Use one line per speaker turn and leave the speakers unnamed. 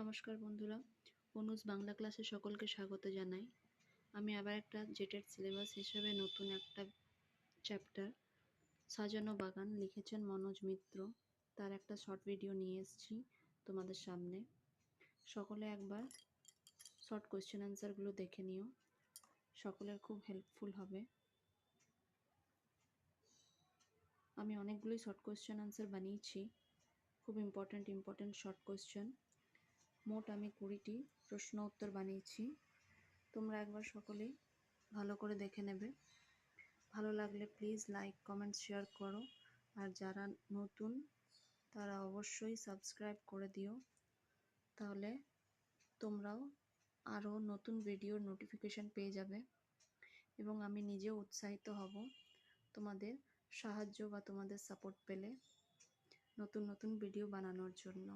নমস্কার বন্ধুরা, অনুজ বাংলা ক্লাসে সকলকে স্বাগত জানাই। আমি আবার একটা জেটের সিলেবাস হিসেবে নতুন একটা চ্যাপ্টার, সাজানো বাগান লিখেছেন মনোজ মিত্র। তার একটা শর্ট ভিডিও নিয়ে এসেছি তোমাদের সামনে। সকলে একবার শর্ট কোয়েশ্চেন অ্যান্সারগুলো দেখে নিও। সকলের খুব হেল্পফুল হবে। আমি অনেকগুলোই শর্ট কোয়েশ্চেন অ্যান্সার বানিয়েছি। খুব ইম্পর্ট্যান্ট ইম্পর্ট্যান্ট শর্ট কোয়েশ্চেন। মোট আমি কুড়িটি প্রশ্ন উত্তর বানিয়েছি। তোমরা একবার সকলেই ভালো করে দেখে নেবে। ভালো লাগলে প্লিজ লাইক কমেন্ট শেয়ার করো। আর যারা নতুন, তারা অবশ্যই সাবস্ক্রাইব করে দিও। তাহলে তোমরাও আরও নতুন ভিডিওর নোটিফিকেশান পেয়ে যাবে। এবং আমি নিজেও উৎসাহিত হব তোমাদের সাহায্য বা তোমাদের সাপোর্ট পেলে নতুন নতুন ভিডিও বানানোর জন্য।